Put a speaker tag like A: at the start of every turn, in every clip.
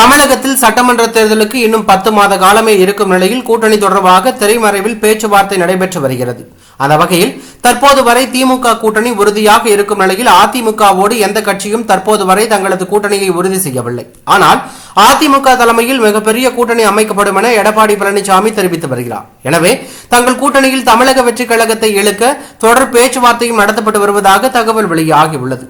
A: தமிழகத்தில் சட்டமன்ற தேர்தலுக்கு இன்னும் பத்து மாத காலமே இருக்கும் நிலையில் கூட்டணி தொடர்பாக திரைமறைவில் பேச்சுவார்த்தை நடைபெற்று வருகிறது. அந்த வகையில் தற்போது வரை திமுக கூட்டணி உறுதியாக இருக்கும் நிலையில் அதிமுகவோடு எந்த கட்சியும் தற்போது வரை தங்களது கூட்டணியை உறுதி செய்யவில்லை. ஆனால் அதிமுக தலைமையில் மிகப்பெரிய கூட்டணி அமைக்கப்படும் என எடப்பாடி பழனிசாமி தெரிவித்து வருகிறார். எனவே தங்கள் கூட்டணியில் தமிழக வெற்றிக் கழகத்தை இழுக்க தொடர் பேச்சுவார்த்தையும் நடத்தப்பட்டு வருவதாக தகவல் வெளியாகியுள்ளது.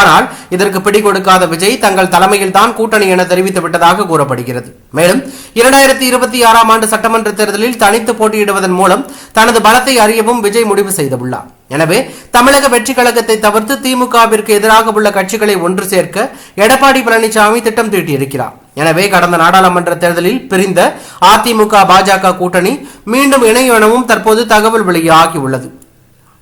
A: ஆனால் இதற்கு பிடி கொடுக்காத விஜய் தங்கள் தலைமையில் தான் கூட்டணி என தெரிவித்து விட்டதாக கூறப்படுகிறது. மேலும் இரண்டாயிரத்தி இருபத்தி ஆறாம் ஆண்டு சட்டமன்ற தேர்தலில் தனித்து போட்டியிடுவதன் மூலம் தனது பலத்தை அறியவும் விஜய் முடிவு செய்துள்ளார். எனவே தமிழக வெற்றி கழகத்தை தவிர்த்து திமுகவிற்கு எதிராக உள்ள கட்சிகளை ஒன்று சேர்க்க எடப்பாடி பழனிசாமி திட்டம் தீட்டியிருக்கிறார். எனவே கடந்த நாடாளுமன்ற தேர்தலில் பிரிந்த அதிமுக பாஜக கூட்டணி மீண்டும் இணையும் தற்போது தகவல் வெளியாகியுள்ளது.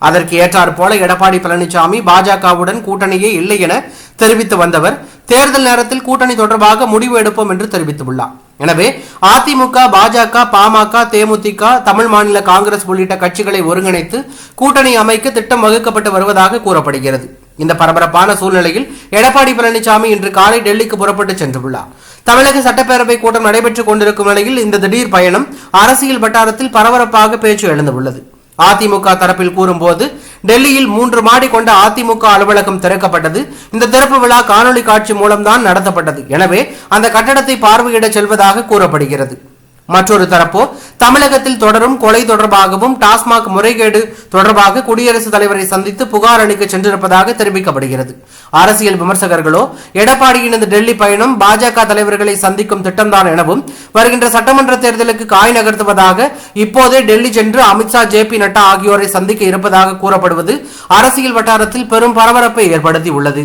A: அதற்கு ஏற்றாற் போல எடப்பாடி பழனிசாமி பாஜகவுடன் கூட்டணியே இல்லை என தெரிவித்து வந்தவர். தேர்தல் நேரத்தில் கூட்டணி தொடர்பாக முடிவு எடுப்போம் என்று தெரிவித்துள்ளார். எனவே அதிமுக பாஜக பாமக தேமுதிக தமிழ் மாநில காங்கிரஸ் உள்ளிட்ட கட்சிகளை ஒருங்கிணைத்து கூட்டணி அமைக்க திட்டம் வகுக்கப்பட்டு வருவதாக கூறப்படுகிறது. இந்த பரபரப்பான சூழ்நிலையில் எடப்பாடி பழனிசாமி இன்று காலை டெல்லிக்கு புறப்பட்டு சென்றுள்ளார். தமிழக சட்டப்பேரவை கூட்டம் நடைபெற்றுக் கொண்டிருக்கும் நிலையில் இந்த திடீர் பயணம் அரசியல் வட்டாரத்தில் பரபரப்பாக பேச்சு எழுந்துள்ளது. அதிமுக தரப்பில் கூறும்போது டெல்லியில் மூன்று மாடி கொண்ட அதிமுக அலுவலகம் திறக்கப்பட்டது. இந்த திறப்பு விழா காணொலி காட்சி மூலம்தான் நடத்தப்பட்டது. எனவே அந்த கட்டடத்தை பார்வையிட செல்வதாக கூறப்படுகிறது. மற்றொரு தரப்போ தமிழகத்தில் தொடரும் கொலை தொடர்பாகவும் டாஸ்மாக் முறைகேடு தொடர்பாக குடியரசுத் தலைவரை சந்தித்து புகார் அளிக்க சென்றிருப்பதாக தெரிவிக்கப்படுகிறது. அரசியல் விமர்சகர்களோ எடப்பாடியின் டெல்லி பயணம் பாஜக தலைவர்களை சந்திக்கும் திட்டம்தான் எனவும் வருகின்ற சட்டமன்ற தேர்தலுக்கு காய் நகர்த்துவதாக இப்போதே டெல்லி சென்று அமித்ஷா ஜே பி நட்டா ஆகியோரை சந்திக்க இருப்பதாக கூறப்படுவது அரசியல் வட்டாரத்தில் பெரும் பரபரப்பை ஏற்படுத்தி உள்ளது